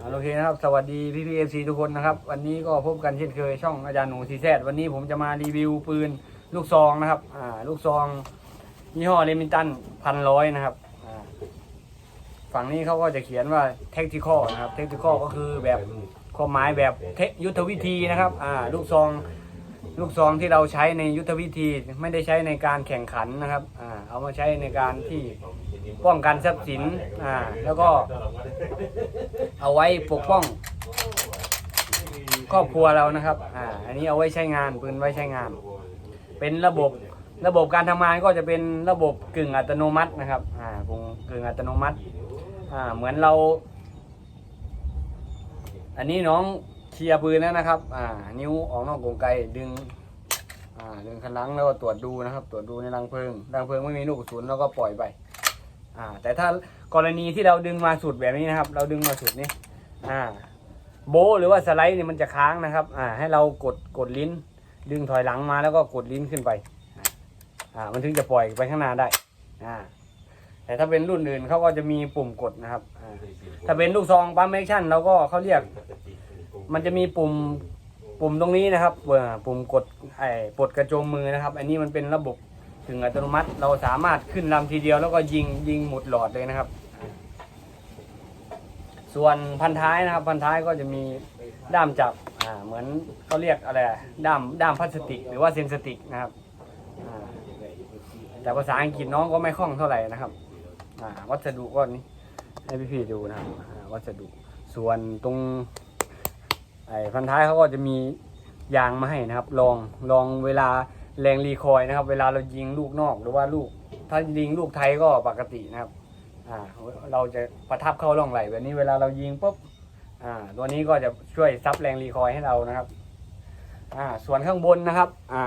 อ่าโอเคนะครับ สวัสดีพี่พีเอฟซีทุกคนนะครับ วันนี้ก็พบกันเช่นเคยช่องอาจารย์หนูซีแซดวันนี้ผมจะมารีวิวปืนลูกซองนะครับ อ่า ลูกซองยี่ห้อเรมินตันพันร้อยนะครับ อ่า ฝั่งนี้เขาก็จะเขียนว่า tactical นะครับ tactical ก็คือแบบความหมายแบบเทยุทธวิธีนะครับ อ่า ลูกซองลูกซองที่เราใช้ในยุทธวิธีไม่ได้ใช้ในการแข่งขันนะครับ อ่า เอามาใช้ในการที่ป้องกันทรัพย์สิน อ่า แล้วก็ เอาไว้ปกป้องครอบครัวเรานะครับ อ่า อันนี้เอาไว้ใช้งานปืนไว้ใช้งาน เป็นระบบระบบการทำงานก็จะเป็นระบบกึ่งอัตโนมัตินะครับ อ่ากึ่งกึ่งอัตโนมัติ อ่า เหมือนเรา อันนี้น้องเคลียร์ปืนแล้วนะครับ อ่า นิ้วออกนอกกรงไกดึง อ่า ดึงคันลังแล้วก็ตรวจดูนะครับ ตรวจดูในรังเพลิง รังเพลิงไม่มีลูกกระสุนแล้วก็ปล่อยไป อ่า แต่ถ้ากรณีที่เราดึงมาสุดแบบนี้นะครับ เราดึงมาสุดนี้อ่า โบหรือว่าสไลด์เนี่ยมันจะค้างนะครับ อ่า ให้เรากดกดลิ้น ดึงถอยหลังมาแล้วก็กดลิ้นขึ้นไป อ่า มันถึงจะปล่อยไปข้างหน้าได้ อ่า แต่ถ้าเป็นรุ่นอื่นเขาก็จะมีปุ่มกดนะครับ อ่า ถ้าเป็นลูกซองปั๊มแอคชั่นเราก็เขาเรียก มันจะมีปุ่มปุ่มตรงนี้นะครับอ่อปุ่มกดไอ้ปลดกระโจมมือนะครับ อันนี้มันเป็นระบบึงอัตโนมัติ เราสามารถขึ้นลำทีเดียวแล้วก็ยิงยิงหมดหลอดเลยนะครับ ส่วนพันท้ายนะครับ พันท้ายก็จะมีด้ามจับอ่าเหมือนเขาเรียกอะไรด้ามด้ามพลาสติก หรือว่าเซนสติกนะครับแต่ภาษาอังกฤษน้องก็ไม่คล่องเท่าไหร่นะครับวัสดุก็นี้ให้พี่ๆดูนะครับวัสดุ ส่วนตรงไอ้พันท้ายเขาก็จะมียางมาให้นะครับ ลองลองเวลา แรงรีคอยล์นะครับ เวลาเรายิงลูกนอกหรือว่าลูก ถ้ายิงลูกไทยก็ปกตินะครับอ่าเราจะประทับเข้าร่องไหลแบบนี้เวลาเรายิงปุ๊บอ่าตัวนี้ก็จะช่วยซับแรงรีคอยล์ให้เรานะครับอ่าส่วนข้างบนนะครับอ่า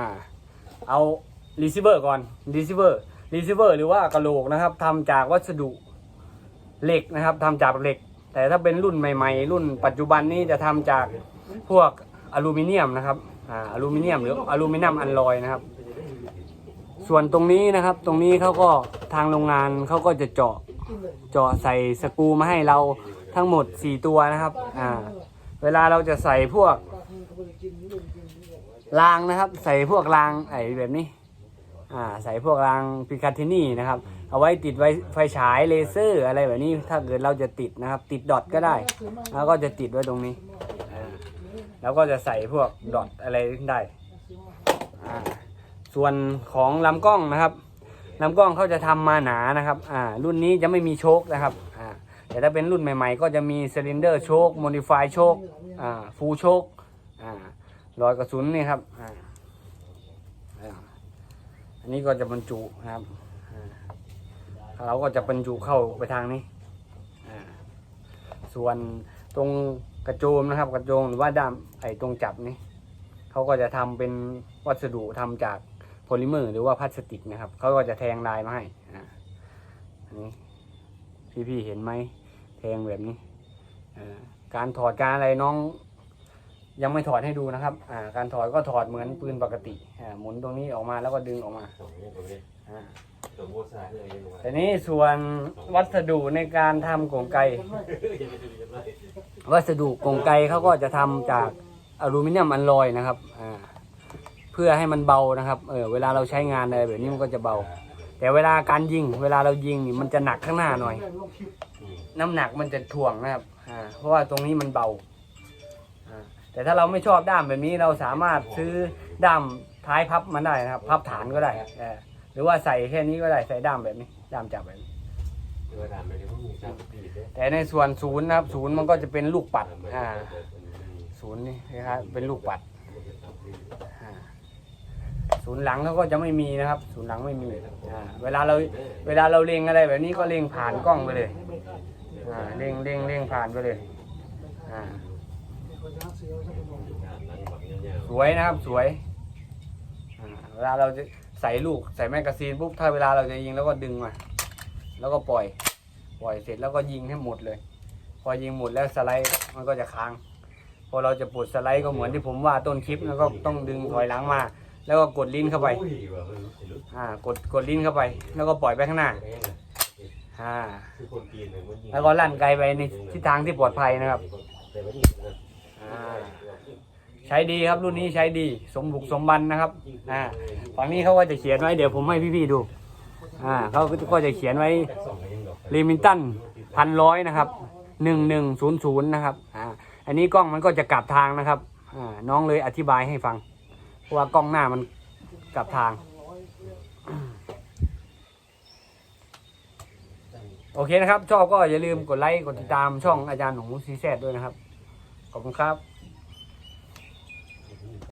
เอารีเซิเวอร์ก่อนรีเซิเวอร์รีเซิเวอร์หรือว่ากระโหลกนะครับทำจากวัสดุเหล็กนะครับทำจากเหล็ก แต่ถ้าเป็นรุ่นใหม่ ๆ รุ่นปัจจุบันนี้จะทำจากพวกอลูมิเนียมนะครับ อ่าอลูมิเนียมหรืออลูมิเนียมอัลลอยนะครับ ส่วนตรงนี้นะครับ ตรงนี้เขาก็ทางโรงงานเขาก็จะเจาะเจาะใส่สกรูมาให้เราทั้งหมด 4 ตัวนะครับอ่าเวลาเราจะใส่พวกรางนะครับ ใส่พวกรางไอ้แบบนี้อ่าใส่พวกรางพิคาทินี่นะครับ เอาไว้ติดไว้ไฟฉายเลเซอร์อะไรแบบนี้ถ้าเกิดเราจะติดนะครับ ติดดอทก็ได้ แล้วก็จะติดไว้ตรงนี้ แล้วก็จะใส่พวกดอทอะไรได้ ส่วนของลำกล้องนะครับลำกล้องเขาจะทำมาหนานะครับ อ่า รุ่นนี้จะไม่มีโชคนะครับ อ่า แต่ถ้าเป็นรุ่นใหม่ ๆ ก็จะมีซิลินเดอร์โชคโมดิฟายโชคอ่า ฟูลโชคอ่ารอยกระสุนนี่ครับ อ่า อันนี้ก็จะบรรจุนะครับอ่าเราก็จะบรรจุเข้าไปทางนี้ อ่า ส่วนตรง กระโจมนะครับ กระโจมหรือว่าด้ามไอ้ตรงจับนี่เขาก็จะทำเป็นวัสดุทำจากโพลิเมอร์ หรือว่าพลาสติกนะครับเขาก็จะแทงลายมาให้อ่าอันนี้พี่ๆเห็นไหมแทงแบบนี้อ่าการถอดการอะไรน้องยังไม่ถอดให้ดูนะครับอ่าการถอดก็ถอดเหมือนปืนปกติอ่าหมุนตรงนี้ออกมาแล้วก็ดึงออกมาอ่าแต่นี้ส่วนวัสดุในการทำกรงไก วัสดุกรงไกเขาก็จะทำจากอลูมิเนียมอัลลอยนะครับอ่าเพื่อให้มันเบานะครับเออเวลาเราใช้งานอะไรแบบนี้มันก็จะเบา แต่เวลาการยิง เวลาเรายิงนี่มันจะหนักข้างหน้าหน่อย น้ำหนักมันจะถ่วงนะครับอ่าเพราะว่าตรงนี้มันเบาอ่าแต่ถ้าเราไม่ชอบด้ามแบบนี้เราสามารถซื้อด้ามท้ายพับมันได้นะครับ พับฐานก็ได้หรือว่าใส่แค่นี้ก็ได้ใส่ด้ามแบบนี้ด้ามจับแบบนี้ แต่ในส่วนศูนย์นะครับ ศูนย์มันก็จะเป็นลูกปัดอ่าศูนย์นี่นะครับเป็นลูกปัดศูนย์หลังเขาก็จะไม่มีนะครับ ศูนย์หลังไม่มีอ่าเวลาเราเวลาเราเล็งอะไรแบบนี้ก็เล็งผ่านกล้องไปเลยอ่าเล็งเล็งเล็งผ่านไปเลยอ่าสวยนะครับสวยเวลาเราจะใส่ลูกใส่แมกกาซีนปุ๊บถ้าเวลาเราจะยิงแล้วก็ดึงมา แล้วก็ปล่อย ปล่อยเสร็จแล้วก็ยิงให้หมดเลย พอยิงหมดแล้วสไลด์มันก็จะค้าง พอเราจะปลดสไลด์ก็เหมือนที่ผมว่าต้นคลิปแล้วก็ต้องดึงถอยหลังมา แล้วก็กดลิ้นเข้าไปอ่ากดกดลิ้นเข้าไป แล้วก็ปล่อยไปข้างหน้าอ่าแล้วก็ลั่นไกลไปในทิศทางที่ปลอดภัยนะครับอ่าใช้ดีครับรุ่นนี้ใช้ดีสมบุกสมบันนะครับอ่าฝั่งนี้เขาก็จะเขียนไว้เดี๋ยวผมให้พี่ๆดูอ่าเขาก็จะเขียนไว้ ลิมินตันพันร้อยนะครับหนึ่งหนึ่งศูนย์ศูนย์นะครับอ่าอันนี้กล้องมันก็จะกลับทางนะครับอ่าน้องเลยอธิบายให้ฟังเพราะว่ากล้องหน้ามันกลับทาง โอเคนะครับ ชอบก็อย่าลืมกดไลค์กดติดตามช่องอาจารย์หนูซีแซดด้วยนะครับ ขอบคุณครับ